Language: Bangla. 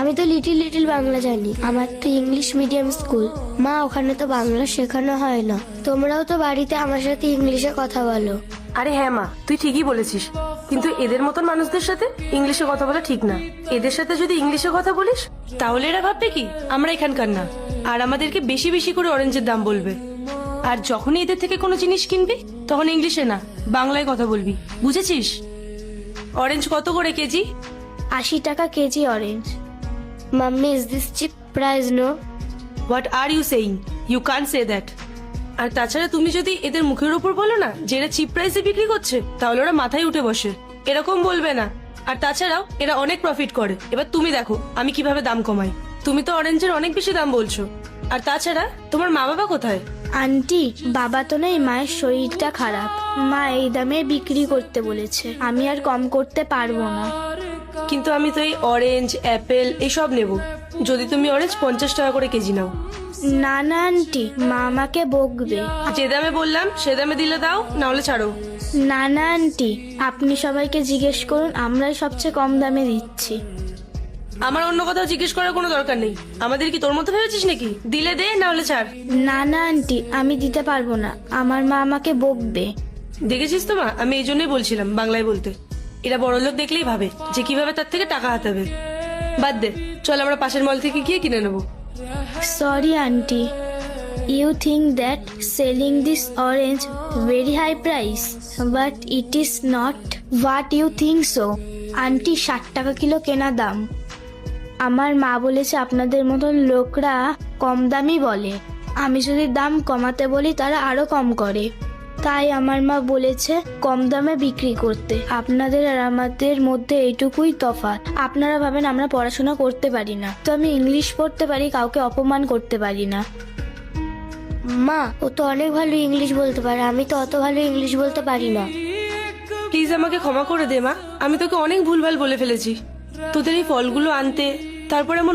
আমি তো লিটিল লিটিল বাংলা জানি। আমার তো ইংলিশ মিডিয়াম স্কুল মা ওখানে তো বাংলা শেখানো হয় না। তোমরাও তো বাড়িতে আমার সাথে ইংলিশে কথা বলো। আরে হ্যাঁ মা তুই ঠিকই বলেছিস। কিন্তু এদের মতন মানুষদের সাথে ইংলিশে কথা বলা ঠিক না। এদের সাথে যদি ইংলিশে কথা বলিস তাহলে এরা ভাববে কি? আমরা এখানকার না। আর আমাদেরকে বেশি বেশি করে অরেঞ্জের দাম বলবে। আর যখনই এদের থেকে কোনো জিনিস কিনবি তখন ইংলিশে না বাংলায় কথা বলবি। বুঝেছিস? অরেঞ্জ কত করে কেজি? আশি টাকা KG orange mummy is this cheap price no what are you saying you can say that আর তাছাড়া তুমি যদি এদের মুখের উপর বলো না যে এরা চিপ প্রাইসে বিক্রি করছে তাহলে ওরা মাথায় উঠে বসে। এরকম বলবে না। আর তাছাড়াও এরা অনেক প্রফিট করে। এবার তুমি দেখো আমি কীভাবে দাম কমাই। তুমি তো অরেঞ্জের অনেক বেশি দাম বলছো। আর তাছাড়া তোমার মা বাবা কোথায়? আন্টি বাবা তো নেই মায়ের শরীরটা খারাপ। মা এই দামে বিক্রি করতে বলেছে। আমি আর কম করতে পারব না। কিন্তু আমি তো এই অরেঞ্জ অ্যাপেল এসব নেব। যদি তুমি অরেঞ্জ পঞ্চাশ টাকা করে কেজি নাও। না না আন্টি মা আমাকে বকবে। যে দামে বললাম সে দামে দিলে দাও না হলে ছাড়ো। না না আন্টি আপনি সবাইকে জিজ্ঞেস করুন আমরাই সবচেয়ে কম দামে দিচ্ছি। আমার অন্য কোথাও জিজ্ঞেস করার কোনো দরকার নেই। আমাদের কি তোর মতো ভেবেছিস নাকি? দিলে দে না হলে ছাড়। না না আন্টি আমি দিতে পারব না। আমার মা আমাকে বকবে। দেখেছিস তো মা? আমি এই জন্যই বলছিলাম বাংলায় বলতে। এরা বড় লোক দেখলেই ভাবে যে কীভাবে তার থেকে টাকা হাতাবে। বাদ দে, চল আমরা পাশের মল থেকে গিয়ে কিনে নেব। Sorry aunty you think that selling this orange very high price but it is not what you think so aunty ষাট টাকা কিলো কেনা দাম। আমার মা বলেছে আপনাদের মতন লোকরা কম দামই বলে। আমি যদি দাম কমাতে বলি, তারা আরও কম করে। তাই আমার মা বলেছে কম দামে বিক্রি করতে। আপনাদের আর আমাদের মধ্যে এইটুকুই তফাৎ। আপনারা ভাবেন আমরা পড়াশোনা করতে পারি না তো আমি ইংলিশ পড়তে পারি কাউকে অপমান করতে পারি না। মা ও তো অনেক ভালো ইংলিশ বলতে পারে আমি তো অত ভালো ইংলিশ বলতে পারি না। প্লিজ আমাকে ক্ষমা করে দে মা। আমি তোকে অনেক ভুলভাল বলে ফেলেছি। তোদের এই ফলগুলো আনতে তারপর এমন